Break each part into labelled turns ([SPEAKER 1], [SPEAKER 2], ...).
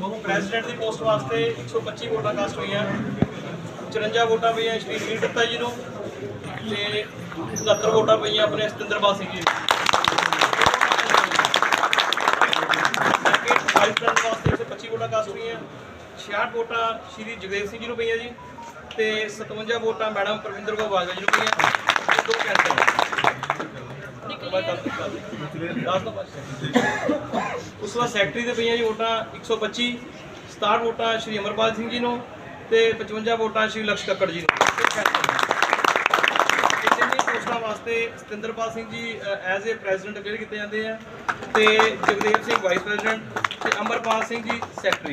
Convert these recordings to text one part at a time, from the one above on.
[SPEAKER 1] ਉਹ ਪ੍ਰੈਜ਼ੀਡੈਂਟ ਦੀ ਪੋਸਟ ਵਾਸਤੇ 125 ਵੋਟਾਂ ਕਾਸਟ ਹੋਈਆਂ। 54 ਵੋਟਾਂ ਪਈਆਂ ਸ਼੍ਰੀ ਵੀਰ ਦੱਤਾ ਜੀ ਨੂੰ ਤੇ 69 ਵੋਟਾਂ ਪਈਆਂ ਆਪਣੇ ਸਤਿੰਦਰਪਾਲ ਸਿੰਘ ਜੀ ਨੂੰ। ਪ੍ਰੈਜ਼ੀਡੈਂਟ ਵਾਸਤੇ 125 ਵੋਟਾਂ ਕਾਸਟ ਹੋਈਆਂ। 66 ਵੋਟਾਂ ਸ਼੍ਰੀ ਜਗਦੇਵ ਸਿੰਘ ਜੀ ਨੂੰ ਪਈਆਂ ਜੀ ਤੇ 57 ਵੋਟਾਂ ਮੈਡਮ ਪ੍ਰਵਿੰਦਰ ਕੌਰ ਬਾਜਵਾ ਜੀ ਨੂੰ ਪਈਆਂ। ਤੇ ਦੋ ਕੈਂਸਲ ਨਿਕਲੀਆਂ ਦੱਸ ਦੋ ਬਸ ਉਸ ਤੋਂ ਬਾਅਦ ਸੈਕਟਰੀ 'ਤੇ ਪਈਆਂ ਜੀ ਵੋਟਾਂ 125 67 ਵੋਟਾਂ ਸ਼੍ਰੀ ਅਮਰਪਾਲ ਸਿੰਘ ਜੀ ਨੂੰ ਤੇ 55 ਵੋਟਾਂ ਸ਼੍ਰੀ ਲਕਸ਼ ਕੱਕੜ ਜੀ ਨੂੰ। ਇਹ ਪੋਸਟਾਂ ਵਾਸਤੇ Satinderpal Singh ji as a president clear ਕੀਤੇ ਜਾਂਦੇ ਆ ਤੇ ਜਗਦੇਵ ਸਿੰਘ ਵਾਈਸ ਪ੍ਰੈਜ਼ੀਡੈਂਟ ਤੇ ਅਮਰਪਾਲ ਸਿੰਘ ਜੀ ਸੈਕਟਰੀ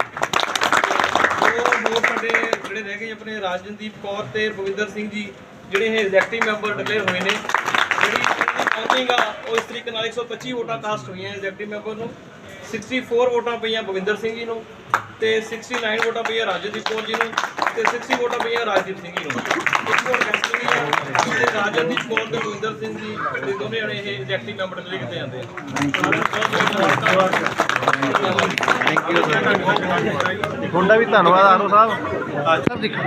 [SPEAKER 1] ਉਹ ਹੋਰ ਸਾਡੇ ਜਿਹੜੇ ਰਹਿ ਗਏ ਆਪਣੇ ਰਾਜਨਦੀਪ ਕੌਰ ਤੇ ਰਵਿੰਦਰ ਸਿੰਘ ਜੀ, ਜਿਹੜੇ ਇਹ ਐਗਜ਼ੈਕਟਿਵ ਮੈਂਬਰ ਡਿਕਲੇਅਰ ਹੋਏ ਨੇ। ਜਿਹੜੀ ਕਾਊਂਟਿੰਗ ਆ, ਉਹ ਇਸ ਤਰੀਕੇ ਨਾਲ 125 ਵੋਟਾਂ ਕਾਸਟ ਹੋਈਆਂ ਐਗਜ਼ੈਕਟਿਵ ਮੈਂਬਰ ਨੂੰ। 64 ਵੋਟਾਂ ਪਈਆਂ ਭਵਿੰਦਰ ਸਿੰਘ ਜੀ ਨੂੰ ਤੇ 69 ਵੋਟਾਂ ਪਈਆਂ ਰਾਜਨਦੀਪ ਕੌਰ ਜੀ ਨੂੰ ਤੇ 60 ਵੋਟਾਂ ਪਈਆਂ ਰਾਜਦੀਪ ਸਿੰਘ ਜੀ ਨੂੰ। ਰਾਜਨਦੀਪ ਕੌਰ ਤੇ ਭਵਿੰਦਰ ਸਿੰਘ ਜੀ ਇਹ ਦੋਨੇ ਜਣੇ ਇਹ ਐਗਜ਼ੈਕਟਿਵ ਮੈਂਬਰ ਡਿਕਲੇਅਰ ਕੀਤੇ ਜਾਂਦੇ ਆ
[SPEAKER 2] ਤੁਹਾਡਾ ਵੀ ਧੰਨਵਾਦ ਆਰੋ ਸਾਹਿਬ। ਸਰ ਦੇਖੋ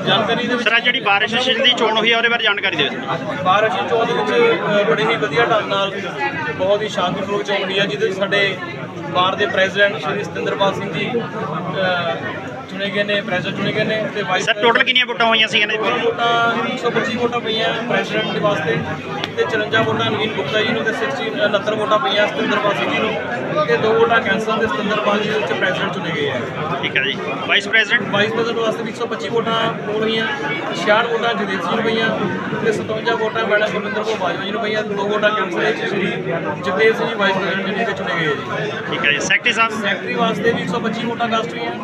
[SPEAKER 1] ਜਾਣਕਾਰੀ ਦੇ ਵਿੱਚ
[SPEAKER 3] ਜਿਹੜੀ ਬਾਰਿਸ਼ ਸੀਜ਼ਨ ਦੀ ਚੋਣ ਹੋਈ ਆ ਉਹਦੇ ਬਾਰੇ ਜਾਣਕਾਰੀ ਦਿਓ
[SPEAKER 1] ਬਾਰਿਸ਼ ਚੋਣ ਦੇ ਵਿੱਚ ਬੜੇ ਹੀ ਵਧੀਆ ਢੰਗ ਨਾਲ ਬਹੁਤ ਹੀ ਸ਼ਾਂਤੀਪੂਰਵਕ ਚੋਣ ਹੋਈ ਹੈ ਜਿਹਦੇ ਵਿੱਚ ਸਾਡੇ ਬਾਰ ਦੇ ਪ੍ਰੈਜ਼ੀਡੈਂਟ ਸ਼੍ਰੀ ਸਤਿੰਦਰਪਾਲ ਸਿੰਘ ਜੀ ਚੁਣੇ ਗਏ ਨੇ ਪ੍ਰੈਜ਼ੀਡੈਂਟ ਚੁਣੇ ਗਏ ਨੇ ਤੇ ਵਾਈਸ
[SPEAKER 3] ਸਰ ਟੋਟਲ ਕਿੰਨੀਆਂ ਵੋਟਾਂ ਹੋਈਆਂ ਸੀ ਇਹਨਾਂ ਦੀ
[SPEAKER 1] ਵੋਟਾਂ 125 ਵੋਟਾਂ ਪਈਆਂ ਪ੍ਰੈਜ਼ੀਡੈਂਟ ਦੇ ਵਾਸਤੇ ਤੇ 54 ਵੋਟਾਂ ਨਵੀਨ ਗੁਪਤਾ ਜੀ ਨੂੰ ਤੇ 60 69 ਵੋਟਾਂ ਪਈਆਂ ਸਤਿੰਦਰਪਾਲ ਸਿੰਘ ਜੀ ਨੂੰ ਤੇ ਦੋ ਵੋਟਾਂ ਕੈਂਸਲ ਤੇ ਸਤਿੰਦਰਪਾਲ ਜੀ ਦੇ ਵਿੱਚ ਪ੍ਰੈਜ਼ੀਡੈਂਟ ਚੁਣੇ ਗਏ ਆ।
[SPEAKER 3] ਠੀਕ ਹੈ ਜੀ। ਵਾਈਸ ਪ੍ਰੈਜ਼ੀਡੈਂਟ
[SPEAKER 1] ਵਾਈਸ ਪ੍ਰੈਜ਼ੀਡੈਂਟ ਵਾਸਤੇ ਵੀ 125 ਵੋਟਾਂ ਹੋਈਆਂ 66 ਵੋਟਾਂ ਜਗਦੀਪ ਸਿੰਘ ਨੂੰ ਪਈਆਂ ਤੇ 57 ਵੋਟਾਂ ਮੈਡਮ ਗੁਰਮਿੰਦਰ ਕੌਰ ਬਾਜਵਾ ਜੀ ਨੂੰ ਪਈਆਂ ਦੋ ਵੋਟਾਂ ਕੈਂਸਲ ਹੈ ਸ਼੍ਰੀ ਜਗਦੇਵ ਸਿੰਘ ਜੀ ਵਾਈਸ ਪ੍ਰੈਜ਼ੀਡੈਂਟ ਜੀ ਦੇ ਚੁਣੇ ਗਏ ਜੀ।
[SPEAKER 3] ਠੀਕ ਹੈ ਜੀ। ਸੈਕਟਰੀ ਸਾਹਿਬ?
[SPEAKER 1] ਸੈਕਟਰੀ ਵਾਸਤੇ ਵੀ 125 ਵੋਟਾਂ ਕਾਸਟ ਹੋਈਆਂ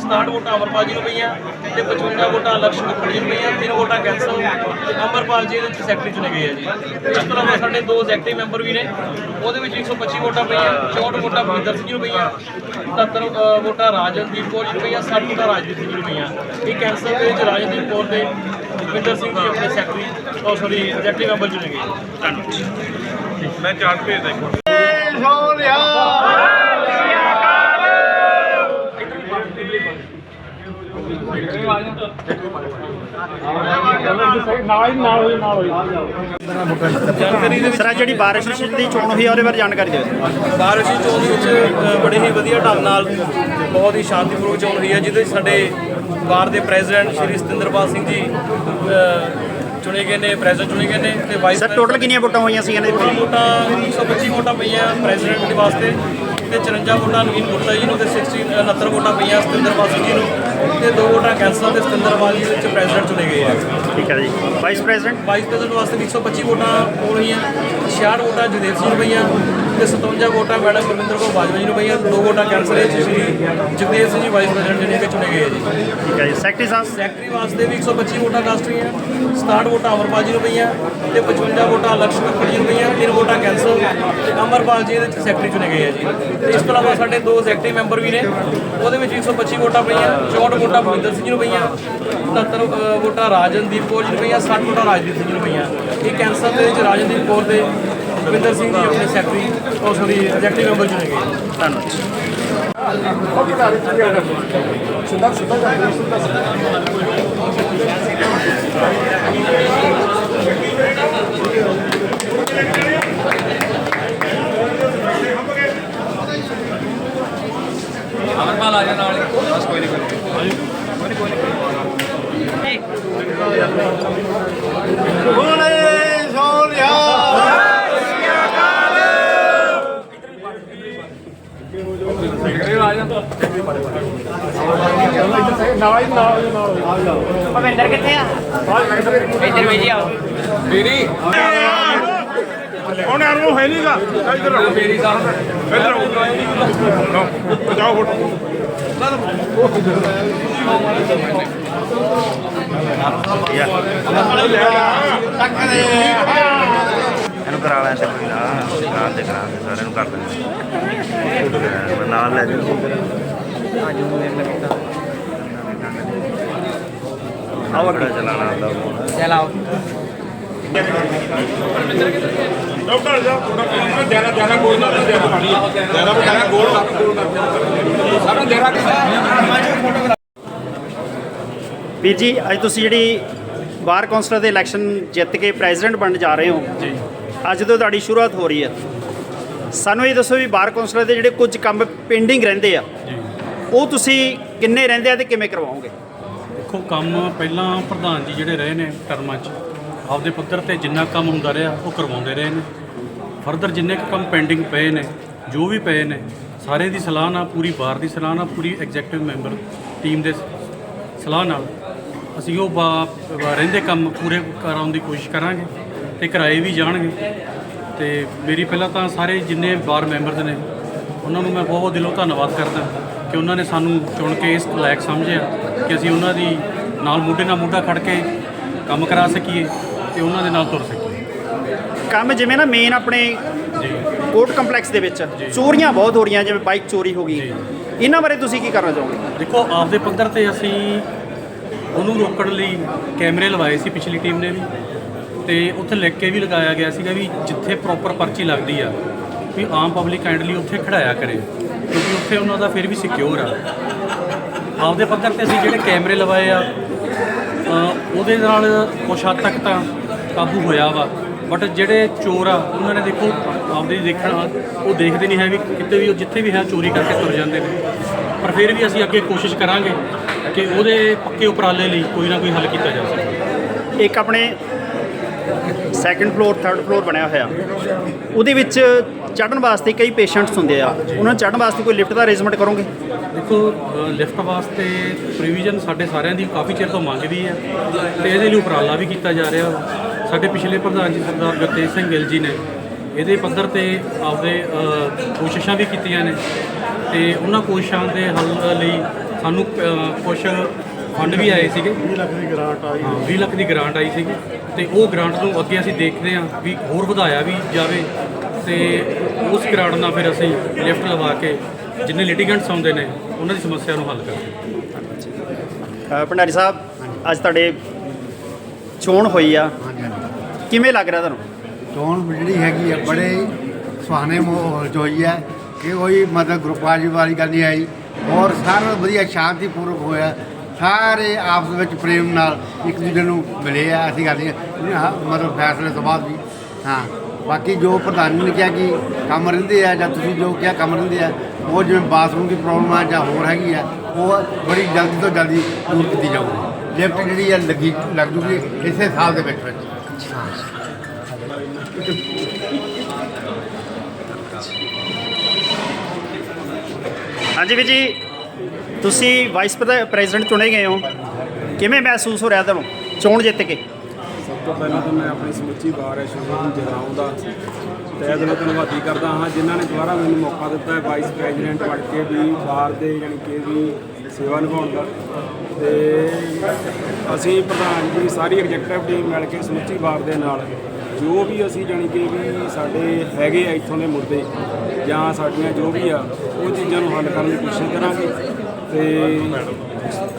[SPEAKER 1] 67 ਵੋਟਾਂ ਅਮਰਪਾਲ ਜੀ ਨੂੰ ਪਈਆਂ ਤੇ 55 ਵੋਟਾਂ ਲਕਸ਼ ਕੱਕੜ ਜੀ ਨੂੰ ਪਈਆਂ ਤਿੰਨ ਵੋਟਾਂ ਕੈਂਸਲ ਅਮਰਪਾਲ ਜੀ ਵਿੱਚ ਸੈਕਟਰੀ ਚੁਣੇ ਗਏ ਆ ਜੀ। ਇਸ ਤੋਂ ਇਲਾਵਾ ਸਾਡੇ ਦੋ ਐਗਜ਼ੈਕਟਿਵ ਮੈਂਬਰ ਵੀ ਨੇ ਉਹਦੇ ਵਿੱਚ 125 ਵੋਟਾਂ ਪਈਆਂ 64 ਵੋਟਾਂ ਭਵਿੰਦਰ ਸਿੰਘ ਨੂੰ ਪਈਆਂ 77 ਅ, ਵੋਟਾਂ ਰਾਜਨਦੀਪ ਕੌਰ ਜੀ ਨੂੰ ਪਈਆਂ 60 ਵੋਟਾਂ ਰਾਜਦੀਪ ਸਿੰਘ ਜੀ ਨੂੰ ਪਈਆਂ। ਇਹ ਕੈਂਸਲ ਦੇ ਵਿੱਚ ਰਾਜਨਦੀਪ ਕੌਰ ਤੇ ਭਵਿੰਦਰ ਸਿੰਘ ਜੀ ਆਪਣੇ ਸੈਕਟਰੀ ਉਹ ਸੌਰੀ ਐਗਜ਼ੈਕਟਿਵ ਮੈਂਬਰ ਚੁਣੇ ਗਏ।
[SPEAKER 3] ਧੰਨਵਾਦ।
[SPEAKER 2] ਮੈਂ ਚਾਰਟ ਭੇਜ ਦਾਂ
[SPEAKER 1] ਜਾਣਕਾਰੀ ਦੇ ਵਿੱਚ
[SPEAKER 3] ਸਰ ਜਿਹੜੀ ਬਾਰਿਸ਼ ਦੀ ਚੋਣ ਹੋਈ ਆ ਉਹਦੇ ਬਾਰੇ ਜਾਣਕਾਰੀ ਦਿਓ
[SPEAKER 1] ਬਾਰਿਸ਼ ਦੀ ਚੋਣ ਦੇ ਵਿੱਚ ਬੜੇ ਹੀ ਵਧੀਆ ਢੰਗ ਨਾਲ ਬਹੁਤ ਹੀ ਸ਼ਾਂਤੀਪੂਰਵਕ ਚੋਣ ਹੋਈ ਹੈ ਜਿਹਦੇ ਸਾਡੇ ਬਾਰ ਦੇ ਪ੍ਰੈਜ਼ੀਡੈਂਟ ਸ਼੍ਰੀ ਸਤਿੰਦਰਪਾਲ ਸਿੰਘ ਜੀ ਚੁਣੇ ਗਏ ਨੇ ਪ੍ਰੈਜ਼ੀਡੈਂਟ ਚੁਣੇ ਗਏ ਨੇ ਤੇ ਵਾਈਸ
[SPEAKER 3] ਸਰ ਟੋਟਲ ਕਿੰਨੀਆਂ ਵੋਟਾਂ ਹੋਈਆਂ ਸੀ ਇਹਨਾਂ ਦੀ
[SPEAKER 1] ਵੋਟਾਂ 125 ਵੋਟਾਂ ਪਈਆਂ ਪ੍ਰੈਜ਼ੀਡੈਂਟ ਦੇ ਵਾਸਤੇ ਤੇ 54 ਵੋਟਾਂ ਨਵੀਨ ਗੁਪਤਾ ਜੀ ਨੂੰ ਤੇ 60 69 ਵੋਟਾਂ ਪਈਆਂ ਸਤਿੰਦਰਪਾਲ ਸਿੰਘ ਜੀ ਨੂੰ। ਤੇ ਦੋ ਵੋਟਾਂ ਕੈਂਸਲ ਤੇ ਸਤਿੰਦਰਪਾਲ ਜੀ ਵਿੱਚ ਪ੍ਰੈਜ਼ੀਡੈਂਟ ਚੁਣੇ ਗਏ ਆ।
[SPEAKER 3] ਠੀਕ ਹੈ ਜੀ। ਵਾਈਸ ਪ੍ਰੈਜ਼ੀਡੈਂਟ
[SPEAKER 1] ਵਾਈਸ ਪ੍ਰੈਜ਼ੀਡੈਂਟ ਵਾਸਤੇ ਵੀ 125 ਵੋਟਾਂ ਪੋਲ ਹੋਈਆਂ 66 ਵੋਟਾਂ ਜਗਦੇਵ ਸਿੰਘ ਨੂੰ ਪਈਆਂ ਤੇ 57 ਵੋਟਾਂ ਮੈਡਮ ਗੁਰਮਿੰਦਰ ਕੌਰ ਬਾਜਵਾ ਜੀ ਨੂੰ ਪਈਆਂ ਦੋ ਵੋਟਾਂ ਕੈਂਸਲ ਹੈ ਸ਼੍ਰੀ ਜਗਦੇਵ ਸਿੰਘ ਜੀ ਵਾਈਸ ਪ੍ਰੈਜ਼ੀਡੈਂਟ ਜਿਹੜੇ ਕਿ ਚੁਣੇ ਗਏ ਆ ਜੀ।
[SPEAKER 3] ਠੀਕ ਹੈ ਜੀ। ਸੈਕਟਰੀ ਸਾਹਿਬ?
[SPEAKER 1] ਸੈਕਟਰੀ ਵਾਸਤੇ ਵੀ 125 ਵੋਟਾਂ ਕਾਸਟ ਹੋਈਆਂ 67 ਵੋਟਾਂ ਅਮਰਪਾਲ ਜੀ ਨੂੰ ਪਈਆਂ ਤੇ 55 ਵੋਟਾਂ ਕੱਕੜ ਜੀ ਨੂੰ ਪਈਆਂ ਤਿੰਨ ਵੋਟਾਂ ਕੈਂਸਲ ਤੇ ਅਮਰਪਾਲ ਜੀ ਇਹਦੇ ਵਿੱਚ ਸੈਕਟਰੀ ਚੁਣੇ ਗਏ ਆ ਜੀ। ਇਸ ਤੋਂ ਇਲਾਵਾ ਸਾਡੇ ਦੋ ਐਗਜ਼ੈਕਟਿਵ ਮੈਂਬਰ ਵੀ ਨੇ ਉਹਦੇ ਵਿੱਚ 125 ਵੋਟਾਂ ਪਈਆਂ 64 ਵੋਟਾਂ ਭਵਿੰਦਰ ਸਿੰਘ ਨੂੰ ਪਈਆਂ 77 ਵੋਟਾਂ ਰਾਜਨਦੀਪ ਕੌਰ ਜੀ ਨੂੰ ਪਈਆਂ 60 ਵੋਟਾਂ ਰਾਜਦੀਪ ਸਿੰਘ ਜੀ ਨੂੰ ਪਈਆਂ। ਇਹ ਕੈਂਸਰ ਦੇ ਵਿੱਚ ਰਾਜਨਦੀਪ ਕੌਰ ਦੇ ਭਵਿੰਦਰ ਸਿੰਘ ਜੀ ਆਪਣੇ ਸੈਕਟਰੀ, ਉਹ ਸੌਰੀ, ਐਗਜ਼ੈਕਟਿਵ ਮੈਂਬਰ ਚੁਣੇ ਗਏ।
[SPEAKER 3] ਧੰਨਵਾਦ।
[SPEAKER 4] ਭਵਿੰਦਰ ਕਿੱਥੇ ਆ ਇੱਧਰ ਵੀ ਜੀ ਆਓ
[SPEAKER 2] ਕੌਣ ਯਾਰ ਉਹ ਹੈ ਨਹੀਂਗਾ ਇੱਧਰ ਆਓ ਮੇਰੀ ਸਾਹਿਬ ਇੱਧਰ ਆਓ ਜਾਓ ਫੋਟੋ
[SPEAKER 5] ਇਹਨੂੰ ਕਰਾ ਲੈਣ ਤੇ ਕੋਈ ਨਾ ਨਾਲ ਦੇ ਕਰਾ ਸਾਰਿਆਂ ਨੂੰ ਕਰ ਦੇ ਨਾਲ ਲੈ ਜੂ ਆਵਾ ਕਿਹੜਾ ਚਲਾਣਾ ਆਉਂਦਾ
[SPEAKER 4] ਚਲ ਆਓ
[SPEAKER 2] ਡਾਕਟਰ ਸਾਹਿਬ ਥੋੜਾ ਕੰਮ ਜ਼ਿਆਦਾ ਜ਼ਿਆਦਾ ਗੋਲ ਨਾ ਜ਼ਿਆਦਾ ਪਾਣੀ। ਜ਼ਿਆਦਾ ਜ਼ਿਆਦਾ ਗੋਲ ਨਾ ਗੋਲ ਨਾ ਸਾਰਾ ਜ਼ਿਆਦਾ
[SPEAKER 3] ਵੀਰ ਜੀ ਅੱਜ ਤੁਸੀਂ ਜਿਹੜੀ ਬਾਰ ਕੌਂਸਲਰ ਦੇ ਇਲੈਕਸ਼ਨ ਜਿੱਤ ਕੇ ਪ੍ਰੈਜ਼ੀਡੈਂਟ ਬਣਨ ਜਾ ਰਹੇ ਹੋ ਜੀ। ਅੱਜ ਤੋਂ ਤੁਹਾਡੀ ਸ਼ੁਰੂਆਤ ਹੋ ਰਹੀ ਹੈ। ਸਾਨੂੰ ਇਹ ਦੱਸੋ ਵੀ ਬਾਰ ਕੌਂਸਲਰ ਦੇ ਜਿਹੜੇ ਕੁਝ ਕੰਮ ਪੈਂਡਿੰਗ ਰਹਿੰਦੇ ਆ ਉਹ ਤੁਸੀਂ ਕਿੰਨੇ ਰਹਿੰਦੇ ਆ ਤੇ ਕਿਵੇਂ ਕਰਵਾਓਗੇ?
[SPEAKER 6] ਦੇਖੋ, ਕੰਮ ਪਹਿਲਾਂ ਪ੍ਰਧਾਨ ਜੀ ਜਿਹੜੇ ਰਹੇ ਨੇ ਟਰਮਾਂ 'ਚ, ਆਪਦੇ ਪੱਧਰ ਤੇ ਜਿੰਨਾ ਕੰਮ ਹੁੰਦਾ ਰਿਹਾ, ਉਹ ਕਰਵਾਉਂਦੇ ਰਹੇ ਨੇ। ਫਰਦਰ ਜਿੰਨੇ ਕੁ ਕੰਮ ਪੈਂਡਿੰਗ ਪਏ ਨੇ, ਜੋ ਵੀ ਪਏ ਨੇ ਸਾਰੇ ਦੀ ਸਲਾਹ ਨਾਲ, ਪੂਰੀ ਬਾਰ ਦੀ ਸਲਾਹ ਨਾਲ, ਪੂਰੀ ਐਗਜ਼ੈਕਟਿਵ ਮੈਂਬਰ ਟੀਮ ਦੇ ਸਲਾਹ ਨਾਲ ਅਸੀਂ ਉਹ ਬਾ- ਰਹਿੰਦੇ ਕੰਮ ਪੂਰੇ ਕਰਾਉਣ ਦੀ ਕੋਸ਼ਿਸ਼ ਕਰਾਂਗੇ ਤੇ ਕਰਾਏ ਵੀ ਜਾਣਗੇ। ਤੇ ਮੇਰੀ ਪਹਿਲਾਂ ਤਾਂ ਸਾਰੇ ਜਿੰਨੇ ਬਾਰ ਮੈਂਬਰਸ ਨੇ, ਉਹਨਾਂ ਨੂੰ ਮੈਂ ਬਹੁਤ ਦਿਲੋਂ ਧੰਨਵਾਦ ਕਰਦਾ। ਕਿ ਉਹਨਾਂ ਨੇ ਸਾਨੂੰ ਚੁਣ ਕੇ ਇਸ ਲਾਇਕ ਸਮਝਿਆ ਕਿ ਅਸੀਂ ਉਹਨਾਂ ਦੀ ਨਾਲ ਮੋਢੇ ਨਾਲ ਮੋਢਾ ਖੜ ਕੇ ਕੰਮ ਕਰਾ ਸਕੀਏ ਤੇ ਉਹਨਾਂ ਦੇ ਨਾਲ ਤੁਰ ਸਕੀਏ।
[SPEAKER 3] ਕੰਮ ਜਿਵੇਂ ਨਾ ਮੇਨ ਆਪਣੇ
[SPEAKER 6] ਜੀ।
[SPEAKER 3] ਕੋਰਟ ਕੰਪਲੈਕਸ ਦੇ ਵਿੱਚ ਚੋਰੀਆਂ ਬਹੁਤ ਹੋ ਰਹੀਆਂ ਜਿਵੇਂ ਬਾਈਕ ਚੋਰੀ ਹੋ ਗਈ। ਇਹਨਾਂ ਬਾਰੇ ਤੁਸੀਂ ਕੀ ਕਰਨਾ ਚਾਹੋਗੇ?
[SPEAKER 6] ਦੇਖੋ ਆਪਦੇ ਪੱਧਰ ਤੇ ਅਸੀਂ ਉਹਨੂੰ ਰੋਕਣ ਲਈ ਕੈਮਰੇ ਲਵਾਏ ਸੀ ਪਿਛਲੀ ਟੀਮ ਨੇ ਵੀ ਤੇ ਉੱਥੇ ਲਿਖ ਕੇ ਵੀ ਲਗਾਇਆ ਗਿਆ ਸੀਗਾ ਵੀ ਜਿੱਥੇ ਪ੍ਰੋਪਰ ਪਰਚੀ ਲੱਗਦੀ ਆ ਵੀ ਆਮ ਪਬਲਿਕ ਕਾਈਂਡਲੀ ਉੱਥੇ ਖੜਾਇਆ ਕਰੇ। ਕਿਉਂਕਿ ਉੱਥੇ ਉਹਨਾਂ ਦਾ, ਫਿਰ ਵੀ ਸਿਕਿਉਰ ਆ। ਆਪਦੇ ਪੱਧਰ ਤੇ ਅਸੀਂ ਜਿਹੜੇ ਕੈਮਰੇ ਲਵਾਏ ਆ ਉਹਦੇ ਨਾਲ ਕੁਛ ਹੱਦ ਤੱਕ ਤਾਂ ਕਾਬੂ ਹੋਇਆ ਵਾ। ਬਟ ਜਿਹੜੇ ਚੋਰ ਆ, ਉਹਨਾਂ ਨੇ ਦੇਖੋ, ਆਪਦੇ ਦੇਖਣ, ਉਹ ਦੇਖਦੇ ਨਹੀਂ ਹੈ ਵੀ ਕਿਤੇ ਵੀ, ਉਹ ਜਿੱਥੇ ਵੀ ਹੈ, ਚੋਰੀ ਕਰਕੇ ਤੁਰ ਜਾਂਦੇ ਨੇ। ਪਰ ਫਿਰ ਵੀ ਅਸੀਂ ਅੱਗੇ ਕੋਸ਼ਿਸ਼ ਕਰਾਂਗੇ ਕਿ ਉਹਦੇ ਪੱਕੇ ਉਪਰਾਲੇ ਲਈ ਕੋਈ ਨਾ ਕੋਈ ਹੱਲ ਕੀਤਾ ਜਾ ਸਕੇ।
[SPEAKER 3] ਇੱਕ ਆਪਣੇ ਸੈਕੰਡ ਫਲੋਰ ਥਰਡ ਫਲੋਰ ਬਣਿਆ ਹੋਇਆ। ਉਹਦੇ ਵਿੱਚ ਚੜ੍ਹਨ ਵਾਸਤੇ ਕਈ ਪੇਸ਼ੈਂਟਸ ਹੁੰਦੇ ਆ। ਉਹਨਾਂ ਨੂੰ ਚੜ੍ਹਨ ਵਾਸਤੇ ਕੋਈ ਲਿਫਟ ਦਾ ਅਰੇਂਜਮੈਂਟ ਕਰੋਗੇ?
[SPEAKER 6] ਦੇਖੋ ਲਿਫਟ ਵਾਸਤੇ ਪ੍ਰੋਵੀਜ਼ਨ ਸਾਡੇ ਸਾਰਿਆਂ ਦੀ ਕਾਫੀ ਚਿਰ ਤੋਂ ਮੰਗ ਵੀ ਹੈ। ਤੇ ਇਹਦੇ ਲਈ ਉਪਰਾਲਾ ਵੀ ਕੀਤਾ ਜਾ ਰਿਹਾ। ਵਾ। ਸਾਡੇ ਪਿਛਲੇ ਪ੍ਰਧਾਨ ਜੀ ਸਰਦਾਰ ਗੁਰਤੇਜ ਸਿੰਘ ਗਿੱਲ ਜੀ ਨੇ ਇਹਦੇ ਪੱਧਰ ਤੇ ਆਪਦੇ ਕੋਸ਼ਿਸ਼ਾਂ ਵੀ ਕੀਤੀਆਂ ਨੇ। ਤੇ ਉਹਨਾਂ ਕੋਸ਼ਿਸ਼ਾਂ ਦੇ ਹੱਲ ਲਈ ਸਾਨੂੰ ਕੁਛ ਫੰਡ ਵੀ ਆਏ ਸੀਗੇ। 20 ਲੱਖ ਦੀ ਗ੍ਰਾਂਟ ਆਈ। ਹਾਂ 20 ਲੱਖ ਦੀ ਗ੍ਰਾਂਟ ਆਈ ਸੀਗੀ। ਤੇ ਉਹ ਗ੍ਰਾਂਟ ਨੂੰ ਅੱਗੇ ਅਸੀਂ ਦੇਖਦੇ ਹਾਂ ਵੀ ਹੋਰ ਵਧਾਇਆ ਵੀ ਜਾਵੇ ਤੇ ਉਸ ਗ੍ਰਾਂਟ ਨਾਲ ਫਿਰ ਅਸੀਂ ਲਿਫਟ ਲਵਾ ਕੇ ਜਿੰਨੇ ਲਿਟੀਗੈਂਟਸ ਆਉਂਦੇ ਨੇ ਉਹਨਾਂ ਦੀ ਸਮੱਸਿਆ ਨੂੰ ਹੱਲ ਕਰਦੇ
[SPEAKER 3] ਅ, ਭੰਡਾਰੀ ਸਾਹਿਬ ਅੱਜ ਤੁਹਾਡੇ ਚੋਣ ਹੋਈ ਆ। ਕਿਵੇਂ ਲੱਗ ਰਿਹਾ ਤੁਹਾਨੂੰ?
[SPEAKER 7] ਚੋਣ ਜਿਹੜੀ ਹੈਗੀ ਆ ਬੜੇ ਸੁਹਾਣੇ ਮਾਹੌਲ 'ਚ ਹੋਈ ਹੈ ਕਿ ਕੋਈ ਮਤਲਬ ਗਰੁੱਪਾਜੀ ਵਾਲੀ ਗੱਲ ਨਹੀਂ ਆਈ। ਔਰ ਸਾਰਾ ਵਧੀਆ ਸ਼ਾਂਤੀਪੂਰਵਕ ਹੋਇਆ। ਸਾਰੇ ਆਪਸ ਵਿੱਚ ਪ੍ਰੇਮ ਨਾਲ ਇੱਕ ਦੂਜੇ ਨੂੰ ਮਿਲੇ ਆ ਅਸੀਂ ਗੱਲ ਮਤਲਬ ਫੈਸਲੇ ਤੋਂ ਬਾਅਦ ਵੀ, ਹਾਂ। ਬਾਕੀ ਜੋ ਪ੍ਰਧਾਨ ਨੇ ਕਿਹਾ ਕਿ ਕੰਮ ਰਹਿੰਦੇ ਆ ਜਾਂ ਤੁਸੀਂ ਜੋ ਕਿਹਾ ਕੰਮ ਰਹਿੰਦੇ ਆ, ਉਹ ਜਿਵੇਂ ਬਾਥਰੂਮ ਦੀ ਪ੍ਰੋਬਲਮ ਆ ਜਾਂ ਹੋਰ ਹੈਗੀ ਆ, ਉਹ ਬੜੀ ਜਲਦੀ ਤੋਂ ਜਲਦੀ ਦੂਰ ਕੀਤੀ ਜਾਊਗੀ। ਲਿਫਟ ਜਿਹੜੀ ਆ ਲੱਗੀ, ਲੱਗ ਜੂਗੀ ਇਸੇ ਸਾਲ ਦੇ ਵਿੱਚ ਵਿੱਚ।
[SPEAKER 3] ਹਾਂਜੀ ਵੀ ਜੀ। ਤੁਸੀਂ ਵਾਈਸ ਪ੍ਰੈਜ਼ੀਡੈਂਟ ਚੁਣੇ ਗਏ ਹੋ। ਕਿਵੇਂ ਮਹਿਸੂਸ ਹੋ ਰਿਹਾ ਤੁਹਾਨੂੰ? ਚੋਣ ਜਿੱਤ ਕੇ।
[SPEAKER 8] ਸਭ ਤੋਂ ਪਹਿਲਾਂ ਤਾਂ ਮੈਂ ਆਪਣੀ ਸਮੁੱਚੀ ਬਾਰ ਐਸੋਸੀਏਸ਼ਨ ਜਗਰਾਉਂ ਦਾ। ਤਹਿ ਦਿਲੋਂ ਧੰਨਵਾਦੀ ਕਰਦਾ ਹਾਂ, ਜਿਨ੍ਹਾਂ ਨੇ ਦੁਬਾਰਾ ਮੈਨੂੰ ਮੌਕਾ ਦਿੱਤਾ ਹੈ ਵਾਈਸ ਪ੍ਰੈਜ਼ੀਡੈਂਟ ਬਣ ਕੇ ਵੀ ਬਾਰ ਦੇ ਯਾਨੀ ਕਿ ਵੀ ਸੇਵਾ ਨਿਭਾਉਣ ਦਾ। ਤੇ ਅਸੀਂ ਪ੍ਰਧਾਨ ਜੀ, ਸਾਰੀ ਐਗਜ਼ੈਕਟਿਵ ਟੀਮ ਮਿਲ ਕੇ ਸਮੁੱਚੀ ਬਾਰ ਦੇ ਨਾਲ ਜੋ ਵੀ ਅਸੀਂ ਜਾਣੀ ਕਿ ਵੀ ਸਾਡੇ ਹੈਗੇ ਆ ਇੱਥੋਂ ਦੇ ਮੁੱਦੇ ਜਾਂ ਸਾਡੀਆਂ ਜੋ ਵੀ ਆ, ਉਹ ਚੀਜ਼ਾਂ ਨੂੰ ਹੱਲ ਕਰਨ ਦੀ ਕੋਸ਼ਿਸ਼ ਕਰਾਂਗੇ ਤੇ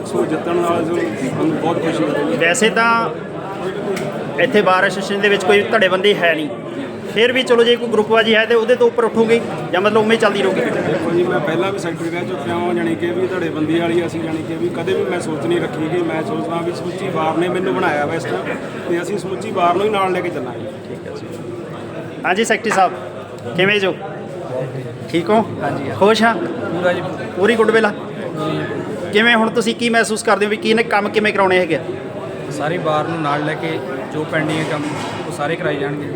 [SPEAKER 8] ਸੋ ਜਿੱਤਣ ਨਾਲ ਜੋ ਸਾਨੂੰ ਬਹੁਤ ਖੁਸ਼ੀ ਹੋਈ
[SPEAKER 3] ਵੈਸੇ ਤਾਂ ਇੱਥੇ ਬਾਰ ਸਟੇਸ਼ਨ ਦੇ ਵਿੱਚ ਕੋਈ ਧੜੇਬੰਦੀ ਹੈ ਨਹੀਂ। ਫਿਰ ਵੀ ਚਲੋ ਜੇ ਕੋਈ ਗਰੁੱਪਬਾਜੀ ਹੈ ਤੇ ਉਹਦੇ ਤੋਂ ਉੱਪਰ ਉੱਠੋਗੇ ਜਾਂ ਮਤਲਬ ਉਵੇਂ ਹੀ ਚੱਲਦੀ ਰਹੂਗੀ?
[SPEAKER 8] ਦੇਖੋ ਜੀ ਮੈਂ ਪਹਿਲਾਂ ਵੀ ਸੈਕਟਰੀ ਰਹਿ ਚੁੱਕਿਆ ਹਾਂ ਜਾਣੀ ਕਿ ਵੀ ਧੜੇ ਬੰਦੀ ਵਾਲੀ ਅਸੀਂ ਜਾਣੀ ਕਿ ਵੀ ਕਦੇ ਵੀ ਮੈਂ ਸੋਚ ਨਹੀਂ ਰੱਖੀ ਕਿ ਮੈਂ ਸੋਚਦਾ ਵੀ ਸਮੁੱਚੀ ਬਾਰ ਨੇ ਮੈਨੂੰ ਬਣਾਇਆ ਵਾ ਇਸ ਤਰ੍ਹਾਂ ਤੇ ਅਸੀਂ ਸਮੁੱਚੀ ਬਾਰ ਨੂੰ ਹੀ ਨਾਲ ਲੈ ਕੇ ਚੱਲਾਂਗੇ।
[SPEAKER 3] ਹਾਂਜੀ ਸੈਕਟਰੀ ਸਾਹਿਬ ਕਿਵੇਂ ਜੋ? ਠੀਕ ਹੋ? ਹਾਂਜੀ ਖੁਸ਼ ਹਾਂ? ਪੂਰਾ ਜੀ ਪੂਰੀ। ਗੁੱਡ ਵੇਲਾ? ਕਿਵੇਂ ਹੁਣ ਤੁਸੀਂ ਕੀ ਮਹਿਸੂਸ ਕਰਦੇ ਹੋ ਵੀ ਕੀ ਨੇ ਕੰਮ ਕਿਵੇਂ ਕਰਾਉਣੇ ਹੈਗੇ? ਆ?
[SPEAKER 9] ਸਾਰੀ ਬਾਰ ਨੂੰ ਨਾਲ ਲੈ ਕੇ ਜੋ ਪੈਂਡਿੰਗ ਹੈ ਕੰਮ ਸਾਰੇ ਕਰਾਏ ਜਾਣਗੇ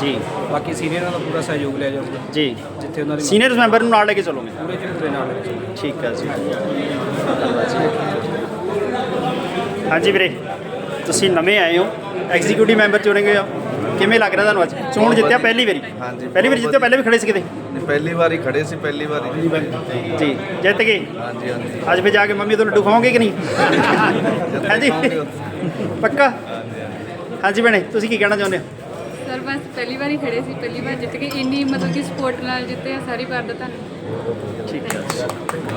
[SPEAKER 3] ਜੀ।
[SPEAKER 9] ਬਾਕੀ ਸੀਨੀਅਰਾਂ ਦਾ ਪੂਰਾ ਸਹਿਯੋਗ ਲਿਆ ਜਾਊਗਾ।
[SPEAKER 3] ਜੀ।
[SPEAKER 9] ਜਿੱਥੇ ਉਹਨਾਂ ਦੀ
[SPEAKER 3] ਸੀਨੀਅਰ ਮੈਂਬਰ ਨੂੰ ਨਾਲ ਲੈ ਕੇ ਚੱਲੋਗੇ?
[SPEAKER 9] ਪੂਰੇ ਚਿਰ ਦੇ ਨਾਲ ਲੈ ਕੇ ਚੱਲੋ।
[SPEAKER 3] ਠੀਕ ਹੈ ਜੀ। ਹਾਂਜੀ ਵੀਰੇ ਤੁਸੀਂ ਨਵੇਂ ਆਏ ਹੋ। ਐਗਜ਼ੀਕਿਊਟਿਵ ਮੈਂਬਰ ਚੁਣੇ ਗਏ ਹੋ ਕਿਵੇਂ ਲੱਗ ਰਿਹਾ ਤੁਹਾਨੂੰ ਅੱਜ? ਚੋਣ ਜਿੱਤਿਆ ਪਹਿਲੀ ਵਾਰੀ?
[SPEAKER 10] ਹਾਂਜੀ,
[SPEAKER 3] ਪਹਿਲੀ ਵਾਰੀ ਜਿੱਤਿਆ ਪਹਿਲੇ ਵੀ ਖੜੇ ਸੀ ਕਿਤੇ?
[SPEAKER 10] ਪਹਿਲੀ ਵਾਰੀ ਖੜੇ ਸੀ ਪਹਿਲੀ ਵਾਰੀ
[SPEAKER 3] ਜੀ ਜਿੱਤ ਗਏ?
[SPEAKER 10] ਹਾਂਜੀ ਹਾਂਜੀ।
[SPEAKER 3] ਅੱਜ ਫਿਰ ਜਾ ਕੇ ਮੰਮੀ ਤੋਂ ਲੱਡੂ ਖਾਓਗੇ ਕਿ ਨਹੀਂ? ਹਾਂਜੀ ਪੱਕਾ? ਹਾਂਜੀ ਭੈਣੇ ਤੁਸੀਂ ਕੀ ਕਹਿਣਾ ਚਾਹੁੰਦੇ ਹੋ?
[SPEAKER 11] ਸਰ ਬਸ ਪਹਿਲੀ ਵਾਰੀ ਖੜੇ ਸੀ ਪਹਿਲੀ ਵਾਰ ਜਿੱਤ ਕੇ ਇੰਨੀ ਮਤਲਬ ਕਿ ਸਪੋਰਟ ਨਾਲ ਜਿੱਤੇ ਆ ਸਾਰੀ ਵਾਰ ਦਾ ਧੰਨਵਾਦ।
[SPEAKER 3] ਠੀਕ ਹੈ।